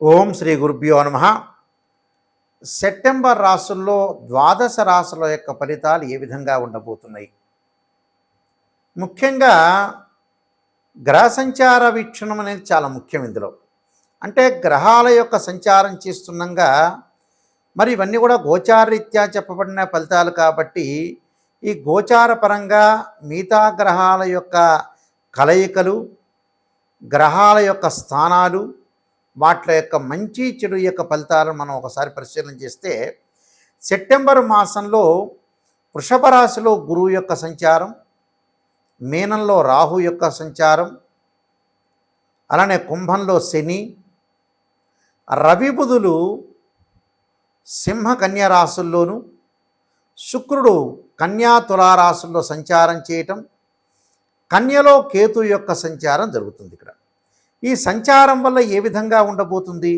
ఓం శ్రీ గురుభ్యో నమ. సెప్టెంబర్ రాసుల్లో ద్వాదశ రాసుల యొక్క ఫలితాలు ఏ విధంగా ఉండబోతున్నాయి? ముఖ్యంగా గ్రహ సంచార వీక్షణం అనేది చాలా ముఖ్యం ఇందులో. అంటే గ్రహాల యొక్క సంచారం చేస్తుండగా మరి ఇవన్నీ కూడా గోచారరీత్యా చెప్పబడిన ఫలితాలు కాబట్టి ఈ గోచార పరంగా మిగతా గ్రహాల యొక్క కలయికలు గ్రహాల యొక్క స్థానాలు వాటి యొక్క మంచి చెడు యొక్క ఫలితాలను మనం ఒకసారి పరిశీలన చేస్తే సెప్టెంబర్ మాసంలో వృషభ రాశిలో గురువు యొక్క సంచారం మీనంలో రాహు యొక్క సంచారం అలానే కుంభంలో శని రవి బుధులు సింహ కన్యా రాశుల్లోనూ శుక్రుడు కన్యా తులారాశుల్లో సంచారం చేయటం కన్యలో కేతు యొక్క సంచారం జరుగుతుంది ఇక్కడ. ఈ సంచారం వల్ల ఏ విధంగా ఉండబోతుంది?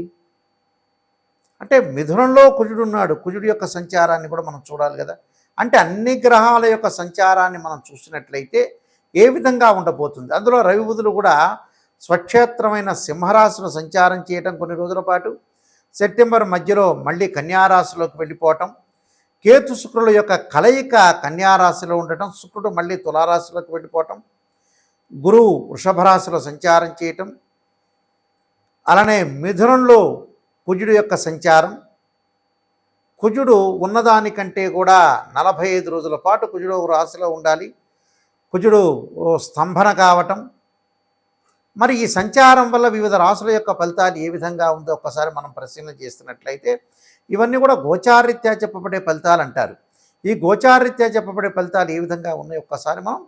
అంటే మిథునంలో కుజుడు ఉన్నాడు. కుజుడు యొక్క సంచారాన్ని కూడా మనం చూడాలి కదా. అంటే అన్ని గ్రహాల యొక్క సంచారాన్ని మనం చూసినట్లయితే ఏ విధంగా ఉండబోతుంది? అందులో రవి బుధులు కూడా స్వక్షేత్రమైన సింహరాశిలో సంచారం చేయటం కొన్ని రోజుల పాటు సెప్టెంబర్ మధ్యలో మళ్ళీ కన్యారాశిలోకి వెళ్ళిపోవటం కేతు శుక్రుల యొక్క కలయిక కన్యారాశిలో ఉండటం శుక్రుడు మళ్ళీ తులారాశిలోకి వెళ్ళిపోవటం గురువు వృషభ రాశిలో సంచారం చేయటం అలానే మిథునంలో కుజుడు యొక్క సంచారం. కుజుడు ఉన్నదానికంటే కూడా నలభై ఐదు రోజుల పాటు కుజుడు ఒక రాశిలో ఉండాలి. కుజుడు స్తంభన కావటం. మరి ఈ సంచారం వల్ల వివిధ రాశుల యొక్క ఫలితాలు ఏ విధంగా ఉందో ఒక్కసారి మనం పరిశీలన చేస్తున్నట్లయితే ఇవన్నీ కూడా గోచారీత్యా చెప్పబడే ఫలితాలు అంటారు. ఈ గోచారీత్యా చెప్పబడే ఫలితాలు ఏ విధంగా ఉన్నాయో ఒక్కసారి మనం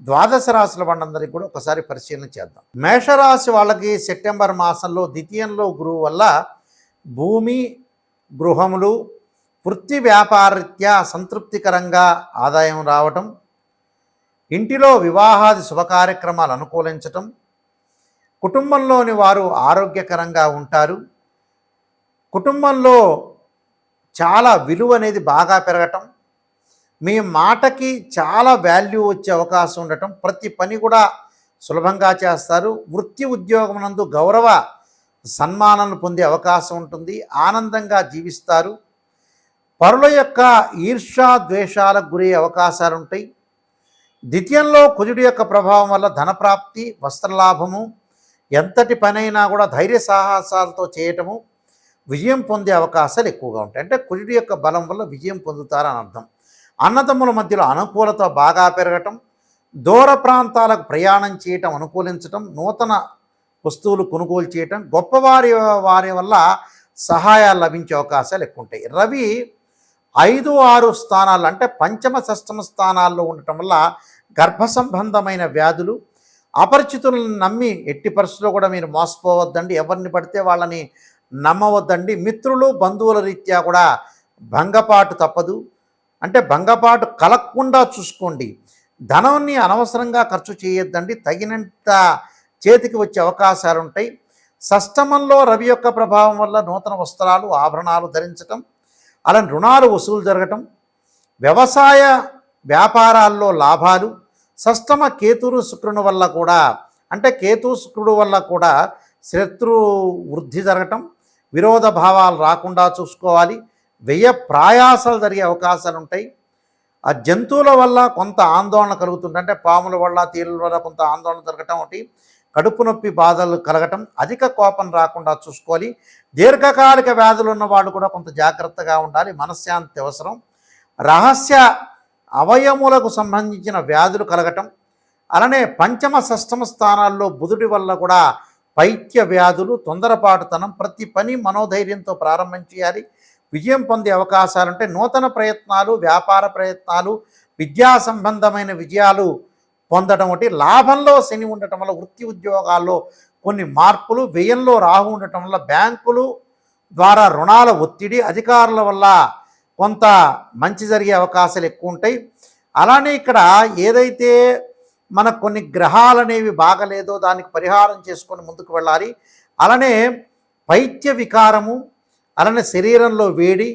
ద్వాదశ రాశుల వాళ్ళందరికీ కూడా ఒకసారి పరిశీలన చేద్దాం. మేషరాశి వాళ్ళకి సెప్టెంబర్ మాసంలో ద్వితీయంలో గురువు వల్ల భూమి గృహములు వృత్తి వ్యాపారరీత్యా సంతృప్తికరంగా ఆదాయం రావటం ఇంటిలో వివాహాది శుభకార్యక్రమాలు అనుకూలించటం కుటుంబంలోని వారు ఆరోగ్యకరంగా ఉంటారు కుటుంబంలో చాలా విలువ అనేది బాగా పెరగటం మీ మాటకి చాలా వాల్యూ వచ్చే అవకాశం ఉండటం ప్రతి పని కూడా సులభంగా చేస్తారు. వృత్తి ఉద్యోగం నందు గౌరవ సన్మానాలు పొందే అవకాశం ఉంటుంది. ఆనందంగా జీవిస్తారు. పరుల యొక్క ఈర్ష్యా ద్వేషాలకు గురయ్యే అవకాశాలు ఉంటాయి. ద్వితీయంలో కుజుడి యొక్క ప్రభావం వల్ల ధనప్రాప్తి వస్త్రలాభము ఎంతటి పనైనా కూడా ధైర్య సాహసాలతో చేయటము విజయం పొందే అవకాశాలు ఎక్కువగా ఉంటాయి. అంటే కుజుడి యొక్క బలం వల్ల విజయం పొందుతారని అర్థం. అన్నదమ్ముల మధ్యలో అనుకూలత బాగా పెరగటం దూర ప్రాంతాలకు ప్రయాణం చేయటం అనుకూలించటం నూతన వస్తువులు కొనుగోలు చేయటం గొప్పవారి వారి వల్ల సహాయాలు లభించే అవకాశాలు ఎక్కువ ఉంటాయి రవి ఐదు ఆరు స్థానాలు అంటే పంచమ షష్టమ స్థానాల్లో ఉండటం వల్ల గర్భ సంబంధమైన వ్యాధులు అపరిచితులను నమ్మి ఎట్టి పరిస్థితుల్లో కూడా మీరు మోసపోవద్దండి. ఎవరిని పడితే వాళ్ళని నమ్మవద్దండి. మిత్రులు బంధువుల రీత్యా కూడా భంగపాటు తప్పదు. అంటే భంగపాటు కలగకుండా చూసుకోండి. ధనాన్ని అనవసరంగా ఖర్చు చేయొద్దండి. తగినంత చేతికి వచ్చే అవకాశాలు ఉంటాయి సష్టమంలో రవి యొక్క ప్రభావం వల్ల నూతన వస్త్రాలు ఆభరణాలు ధరించటం అలా రుణాలు వసూలు జరగటం వ్యవసాయ వ్యాపారాల్లో లాభాలు సష్టమ కేతురు శుక్రుని వల్ల కూడా అంటే కేతు శుక్రుడు వల్ల కూడా శత్రు వృద్ధి జరగటం విరోధ భావాలు రాకుండా చూసుకోవాలి. వ్యయ ప్రయాసాలు జరిగే అవకాశాలు ఉంటాయి. ఆ జంతువుల వల్ల కొంత ఆందోళన కలుగుతుంది. అంటే పాముల వల్ల తీరుల వల్ల కొంత ఆందోళన జరగటం ఒకటి. కడుపు నొప్పి బాధలు కలగటం అధిక కోపం రాకుండా చూసుకోవాలి. దీర్ఘకాలిక వ్యాధులు ఉన్న వాళ్ళు కూడా కొంత జాగ్రత్తగా ఉండాలి. మనశ్శాంతి అవసరం. రహస్య అవయములకు సంబంధించిన వ్యాధులు కలగటం. అలానే పంచమ షష్టమ స్థానాల్లో బుధుడి వల్ల కూడా పైత్య వ్యాధులు తొందరపాటుతనం ప్రతి పని మనోధైర్యంతో ప్రారంభం చేయాలి. విజయం పొందే అవకాశాలుంటే నూతన ప్రయత్నాలు వ్యాపార ప్రయత్నాలు విద్యా సంబంధమైన విజయాలు పొందడం ఒకటి. లాభంలో శని ఉండటం వల్ల వృత్తి ఉద్యోగాల్లో కొన్ని మార్పులు వ్యయంలో రాహు ఉండటం వల్ల బ్యాంకులు ద్వారా రుణాల ఒత్తిడి అధికారుల వల్ల కొంత మంచి జరిగే అవకాశాలు ఎక్కువ ఉంటాయి అలానే ఇక్కడ ఏదైతే మనకు కొన్ని గ్రహాలు అనేవి బాగలేదో దానికి పరిహారం చేసుకొని ముందుకు వెళ్ళాలి. అలానే పైత్య వికారము అలానే శరీరంలో వేడి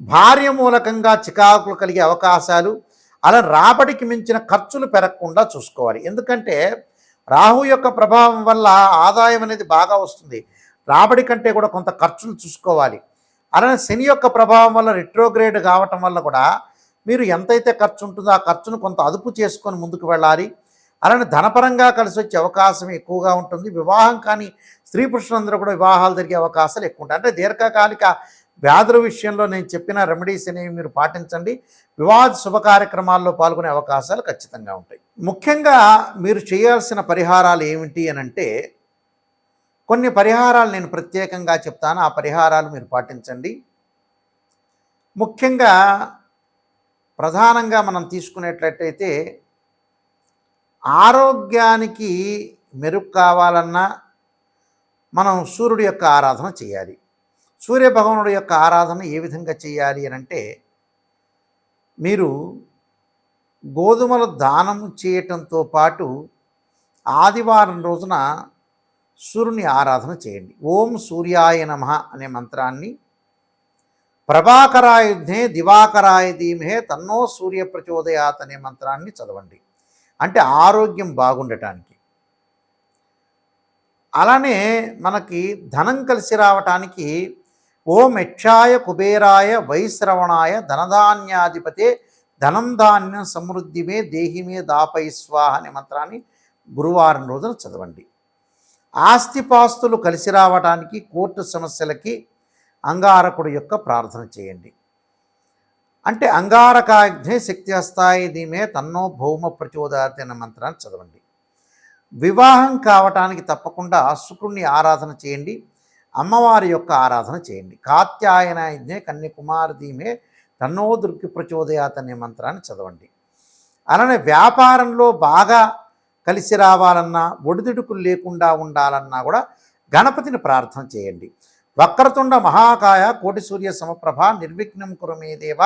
భార్య మూలకంగా చికాకులు కలిగే అవకాశాలు అలా రాబడికి మించిన ఖర్చులు పెరగకుండా చూసుకోవాలి. ఎందుకంటే రాహు యొక్క ప్రభావం వల్ల ఆదాయం అనేది బాగా వస్తుంది. రాబడి కంటే కూడా కొంత ఖర్చులు చూసుకోవాలి. అలానే శని యొక్క ప్రభావం వల్ల రిట్రోగ్రేడ్ కావటం వల్ల కూడా మీరు ఎంతైతే ఖర్చు ఉంటుందో ఆ ఖర్చును కొంత అదుపు చేసుకొని ముందుకు వెళ్ళాలి. అలానే ధనపరంగా కలిసి వచ్చే అవకాశం ఎక్కువగా ఉంటుంది. వివాహం కానీ స్త్రీ పురుషులందరూ కూడా వివాహాలు జరిగే అవకాశాలు ఎక్కువ ఉంటాయి. అంటే దీర్ఘకాలిక వ్యాధుల విషయంలో నేను చెప్పిన రెమెడీస్ అనేవి మీరు పాటించండి. వివాహ శుభ కార్యక్రమాల్లో పాల్గొనే అవకాశాలు ఖచ్చితంగా ఉంటాయి. ముఖ్యంగా మీరు చేయాల్సిన పరిహారాలు ఏమిటి అని అంటే కొన్ని పరిహారాలు నేను ప్రత్యేకంగా చెప్తాను. ఆ పరిహారాలు మీరు పాటించండి. ముఖ్యంగా ప్రధానంగా మనం తీసుకునేటట్టయితే ఆరోగ్యానికి మెరుగు కావాలన్నా మనం సూర్యుడి యొక్క ఆరాధన చేయాలి. సూర్య భగవానుడి యొక్క ఆరాధన ఏ విధంగా చేయాలి అని అంటే మీరు గోధుమల దానం చేయటంతో పాటు ఆదివారం రోజున సూర్యుని ఆరాధన చేయండి. ఓం సూర్యాయ నమ అనే మంత్రాన్ని ప్రభాకరాయుధే దివాకరాయ ధీమహే తన్నో సూర్య ప్రచోదయాత్ అనే మంత్రాన్ని చదవండి. అంటే ఆరోగ్యం బాగుండటానికి. అలానే మనకి ధనం కలిసి రావటానికి ఓం యక్షాయ కుబేరాయ వైశ్రవణాయ ధనధాన్యాధిపతే ధనం ధాన్యం సమృద్ధిమే దేహిమే దాపై స్వాహ అనే మంత్రాన్ని గురువారం రోజున చదవండి. ఆస్తిపాస్తులు కలిసి రావటానికి కోర్టు సమస్యలకి అంగారకుడు యొక్క ప్రార్థన చేయండి. అంటే అంగారకాగ్నే శక్తి హస్తాయి దీమే తన్నో భౌమ ప్రచోదాతి అనే మంత్రాన్ని చదవండి. వివాహం కావటానికి తప్పకుండా శుక్రుణ్ణి ఆరాధన చేయండి. అమ్మవారి యొక్క ఆరాధన చేయండి. కాత్యాయన యజ్ఞే ధీమే తన్నో దుర్గి ప్రచోదయాత్ అనే మంత్రాన్ని చదవండి. అలానే వ్యాపారంలో బాగా కలిసి రావాలన్నా ఒడిదుడుకులు లేకుండా ఉండాలన్నా కూడా గణపతిని ప్రార్థన చేయండి. వక్రతుండ మహాకాయ కోటి సూర్య సమప్రభ నిర్విఘ్నం కురమేదేవ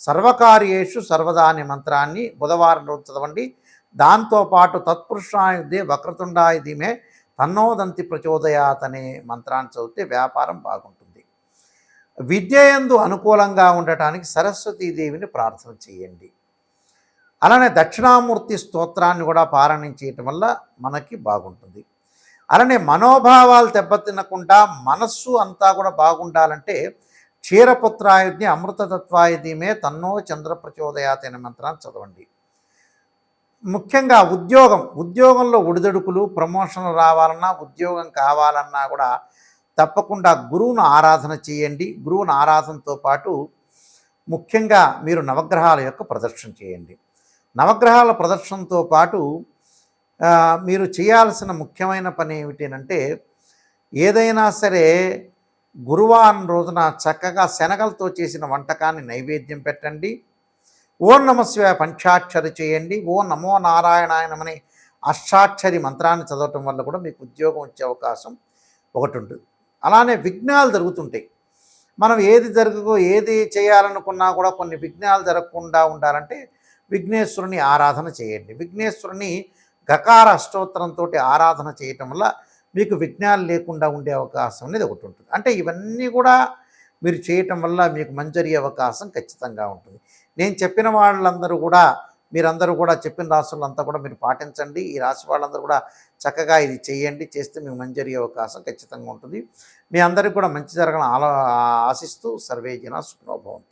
సర్వకార్యేషు సర్వదా అనే మంత్రాన్ని బుధవారం రోజు చదవండి. దాంతోపాటు తత్పురుషాయుధి వక్రతుండాయ ధీమే తన్నోదంతి ప్రచోదయాత్ అనే మంత్రాన్ని చదివితే వ్యాపారం బాగుంటుంది. విద్యయందు అనుకూలంగా ఉండటానికి సరస్వతీదేవిని ప్రార్థన చేయండి. అలానే దక్షిణామూర్తి స్తోత్రాన్ని కూడా పారాయణం చేయటం వల్ల మనకి బాగుంటుంది. అలానే మనోభావాలు దెబ్బతినకుండా మనస్సు అంతా కూడా బాగుండాలంటే క్షీరపుత్రాయుధ్ని అమృతతత్వాయుధ్యమే తన్నో చంద్ర ప్రచోదయాతైన అనే మంత్రాన్ని చదవండి. ముఖ్యంగా ఉద్యోగం ఉద్యోగంలో ఒడిదొడుకులు ప్రమోషన్లు రావాలన్నా ఉద్యోగం కావాలన్నా కూడా తప్పకుండా గురువును ఆరాధన చేయండి. గురువును ఆరాధనతో పాటు ముఖ్యంగా మీరు నవగ్రహాల యొక్క ప్రదర్శన చేయండి. నవగ్రహాల ప్రదర్శనతో పాటు మీరు చేయాల్సిన ముఖ్యమైన పని ఏమిటంటే ఏదైనా సరే గురువారం రోజున చక్కగా శనగలతో చేసిన వంటకాన్ని నైవేద్యం పెట్టండి. ఓం నమస్వ పంచాక్షరి చేయండి. ఓ నమో నారాయణాయనమని అష్టాక్షరి మంత్రాన్ని చదవటం వల్ల కూడా మీకు ఉద్యోగం వచ్చే అవకాశం ఒకటి ఉంటుంది. అలానే విఘ్నాలు జరుగుతుంటాయి మనం ఏది జరగకో ఏది చేయాలనుకున్నా కూడా కొన్ని విఘ్నాలు జరగకుండా ఉండాలంటే విఘ్నేశ్వరుని ఆరాధన చేయండి. విఘ్నేశ్వరుని గకార అష్టోత్తరంతో ఆరాధన చేయటం వల్ల మీకు విఘ్నాలు లేకుండా ఉండే అవకాశం అనేది ఒకటి ఉంటుంది. అంటే ఇవన్నీ కూడా మీరు చేయటం వల్ల మీకు మంజరి అవకాశం ఖచ్చితంగా ఉంటుంది. నేను చెప్పిన వాళ్ళందరూ కూడా మీరందరూ కూడా చెప్పిన రాసులంతా కూడా మీరు పాటించండి. ఈ రాశి వాళ్ళందరూ కూడా చక్కగా ఇది చేయండి. చేస్తే మీకు మంచి జరిగే అవకాశం ఖచ్చితంగా ఉంటుంది. మీ అందరికీ కూడా మంచి జరగాలని ఆలో ఆశిస్తూ సర్వేజన సుఖనోభవంతు